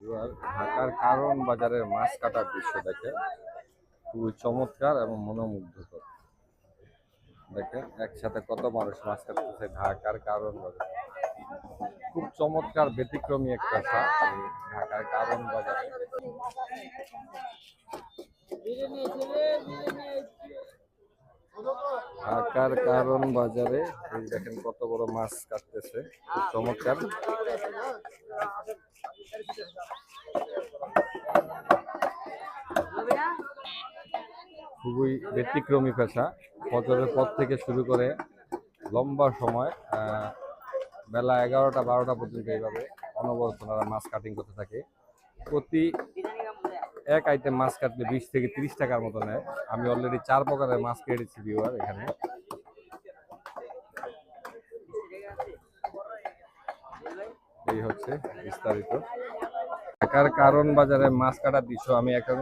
ঢাকার কারণ বাজারের মাছ কাটার দৃশ্য দেখেন। খুবই চমৎকার এবং মনোমুগ্ধকর। দেখেন, একসাথে কত মানুষ মাছ কাটতেছে ঢাকার কারণ বাজার। খুব চমৎকার, ব্যতিক্রমী একটা ঢাকার কারণ বাজারে। ঢাকার কারণ বাজারে দেখেন কত বড় মাছ কাটতেছে। খুব চমৎকার। খুবই ব্যতিক্রমী পেশা। ফজরের পর থেকে শুরু করে লম্বা সময় বেলা এগারোটা, বারোটা পর্যন্ত এইভাবে অনবরত ওনারা মাছ কাটিং করতে থাকে। প্রতি এক আইটেম মাছ কাটলে বিশ থেকে তিরিশ টাকার মতো নেয়। আমি অলরেডি চার প্রকারের মাছ কেটেছি ভিউয়ার এখানে। এই হচ্ছে বিস্তারিত। ঢাকার কারণ বাজারে মাছ কাটার দৃশ্য আমি এখন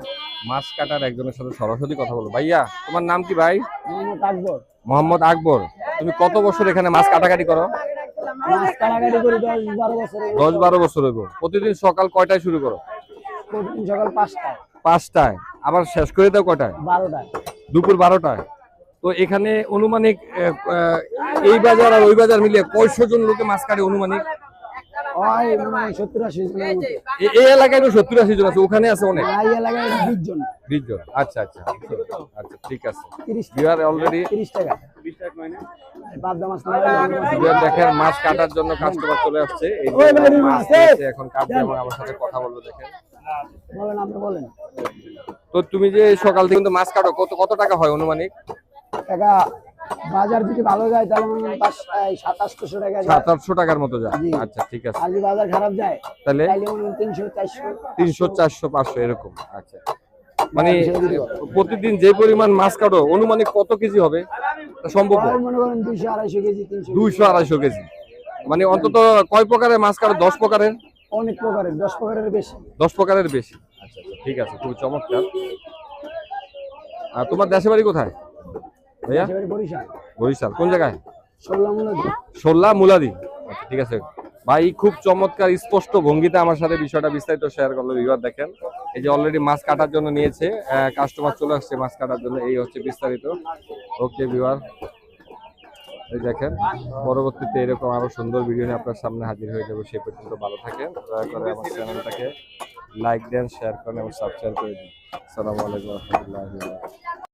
মাছ কাটার একজনের সাথে সরাসরি কথা বলব। ভাইয়া তোমার নাম কি ভাই? মোহাম্মদ আকবর। মোহাম্মদ আকবর। তুমি কত বছর এখানে মাছ কাটাকাটি করো? দশ বারো বছর হইব প্রতিদিন সকাল কয়টায় শুরু করো? প্রতিদিন সকাল পাঁচটায়। পাঁচটায়। আবার শেষ করে দাও কয়টায়? বারোটায়। দুপুর বারোটায়। তো এখানে অনুমানিক এই বাজার আর ওই বাজার মিলিয়ে কয়শো জন লোকে মাছ কাটে অনুমানিক সত্তর আশি জনের এ- এই এলাকায় তো সত্তর আশি জন আছে ওখানে আছে অনেক। এই এলাকায় বিশ জন। বিশ জন আচ্ছা আচ্ছা আচ্ছা ঠিক আছে। তিরিশ অলরেডি তিরিশ টাকা। দেখেন মাছ কাটার জন্য কাস্টমার চলে আসছে। এখন কাটবে এবং আমার সাথে কথা বলব দেখেন। বলেন আপনি বলেন। তো তুমি যে সকাল থেকে মাছ কাটো কত কত টাকা হয় অনুমানিক? টাকা বাজার যদি ভালো যায় তাহলে মনে হয় সাতাশশো টাকা যায়। সাত আটশো টাকার মতো যায়। আচ্ছা ঠিক আছে। আর যদি বাজার খারাপ যায় তাহলে? হয় তিনশো চারশো তিনশো চারশো পাঁচশো এরকম। আচ্ছা। মানে হবে। প্রতিদিন যে পরিমাণ মাছ কাটো অনুমানিক কত কেজি হবে? সম্ভব মনে করেন দুইশো আড়াইশো কেজি দুইশো আড়াইশো কেজি। মানে অন্তত কয় প্রকারের মাছ কাটো? দশ প্রকারের? অনেক প্রকারের দশ প্রকারের বেশি। দশ প্রকারের বেশি। আচ্ছা আচ্ছা ঠিক আছে খুব চমৎকার। আর তোমার দেশে বাড়ি কোথায়? ভাইয়া? বরিশাল। কোন জায়গায়? সোল্লা মুলাদি। আচ্ছা, ঠিক আছে। ভাই খুব চমৎকার স্পষ্ট ভঙ্গিতে আমার সাথে বিষয়টা বিস্তারিত শেয়ার করল বিবার দেখেন। এই যে অলরেডি মাছ কাটার জন্য নিয়েছে কাস্টমার চলে আসছে মাছ কাটার জন্য এই হচ্ছে বিস্তারিত। ওকে বিবার এই দেখেন পরবর্তীতে এরকম আরও সুন্দর ভিডিও নিয়ে আপনার সামনে হাজির হয়ে যাব সেই পর্যন্ত ভালো থাকেন। দয়া করে আমার চ্যানেলটাকে লাইক দেন শেয়ার করেন এবং সাবস্ক্রাইব করে দিন। আসসালামু আলাইকুম রহমতুল্লাহ